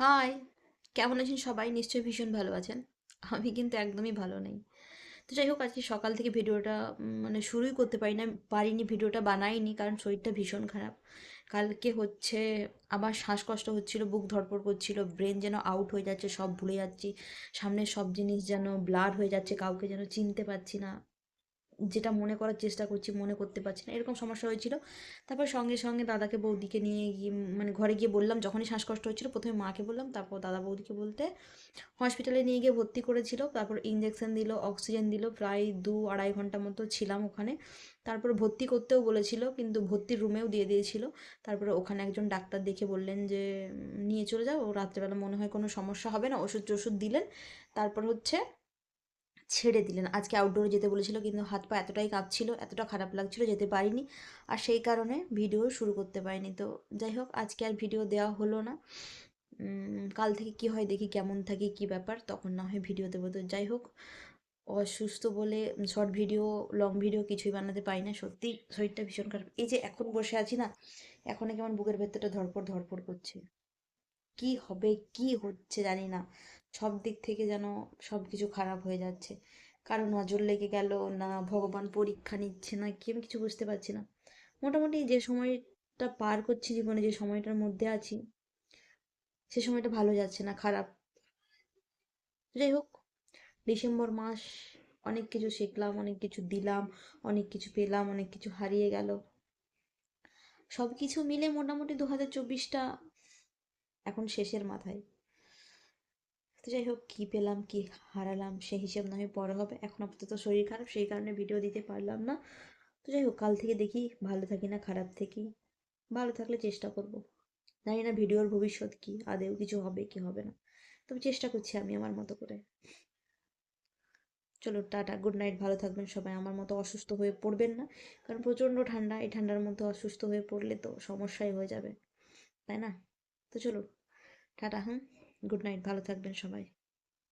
High, কেমন আছেন সবাই? নিশ্চয়ই ভীষণ ভালো আছেন। আমি কিন্তু একদমই ভালো নেই। তো যাই হোক, আজকে সকাল থেকে ভিডিওটা মানে শুরুই করতে পারি না। পারিনি, ভিডিওটা বানাইনি, কারণ শরীরটা ভীষণ খারাপ। কালকে হচ্ছে আমার শ্বাসকষ্ট হচ্ছিল, বুক ধড়ফড় করছিল, ব্রেন যেন আউট হয়ে যাচ্ছে, সব ভুলে যাচ্ছি। সামনের সব জিনিস যেন ব্লার হয়ে যাচ্ছে, কাউকে যেন চিনতে পারছি না। যেটা মনে করার চেষ্টা করছি, মনে করতে পারছি না, এরকম সমস্যা হয়েছিল। তারপর সঙ্গে সঙ্গে দাদাকে বৌদিকে নিয়ে গিয়ে মানে ঘরে গিয়ে বললাম, যখনই শ্বাসকষ্ট হচ্ছিল প্রথমে মাকে বললাম, তারপর দাদা বৌদিকে বলতে হসপিটালে নিয়ে গিয়ে ভর্তি করেছিল, তারপর ইঞ্জেকশন দিল অক্সিজেন দিল, প্রায় দু আড়াই ঘণ্টা মতো ছিলাম ওখানে। তারপর ভর্তি করতেও বলেছিল, কিন্তু ভর্তির রুমেও দিয়ে দিয়েছিল। তারপরে ওখানে একজন ডাক্তার দেখে বললেন যে নিয়ে চলে যাও, রাত্রেবেলা মনে হয় কোনো সমস্যা হবে না ওষুধ টষুধ দিলেন। তারপর হচ্ছে ছেড়ে দিলেন। আজকে আউটডোরে যেতে বলেছিল, কিন্তু হাত পা এতটাই কাঁপছিল, এতটা খারাপ লাগছিল যেতে পারিনি। আর সেই কারণে ভিডিও শুরু করতে পারিনি। তো যাই হোক, আজকে আর ভিডিও দেওয়া হলো না। কাল থেকে কি হয় দেখি কেমন থাকি, কি ব্যাপার, তখন না হয় ভিডিও দেবো। তো যাই হোক, অসুস্থ বলে শর্ট ভিডিও লং ভিডিও কিছুই বানাতে পারি না। সত্যি শরীরটা ভীষণ খারাপ। এই যে এখন বসে আছি না, এখন কেমন বুকের ভেতরটা ধরপড় ধরপড় করছে। কি হবে, কি হচ্ছে জানি না। সব দিক থেকে যেন সব কিছু খারাপ হয়ে যাচ্ছে। কারও নজর লেগে গেল না ভগবান পরীক্ষা নিচ্ছে না কি আমি কিছু বুঝতে পারছি না। মোটামুটি যে সময়টা পার করছি জীবনে, যে সময়টার মধ্যে আছি, সে সময়টা ভালো যাচ্ছে না, খারাপ। যাই হোক, ডিসেম্বর মাস, অনেক কিছু শিখলাম, অনেক কিছু দিলাম, অনেক কিছু পেলাম, অনেক কিছু হারিয়ে গেল। সব কিছু মিলে মোটামুটি দু হাজার চব্বিশটা এখন শেষের মাথায়। তো যাই হোক, কী পেলাম, কী হারালাম, সেই হিসেব না হয় পরে হবে। এখন আপাতত শরীর খারাপ, সেই কারণে ভিডিও দিতে পারলাম না। তো যাই হোক, কাল থেকে দেখি ভালো থাকি না খারাপ থাকি। ভালো থাকলে চেষ্টা করব। জানি না ভিডিওর ভবিষ্যৎ কী, আদেও কিছু হবে কি হবে না। তবে চেষ্টা করছি আমি আমার মতো করে। চলো, টাটা গুড নাইট ভালো থাকবেন সবাই। আমার মতো অসুস্থ হয়ে পড়বেন না, কারণ প্রচণ্ড ঠান্ডা। এই ঠান্ডার মধ্যে অসুস্থ হয়ে পড়লে তো সমস্যাই হয়ে যাবে, তাই না? তো চলো, টাটা, হুম? গুড নাইট ভালো থাকবেন সবাই।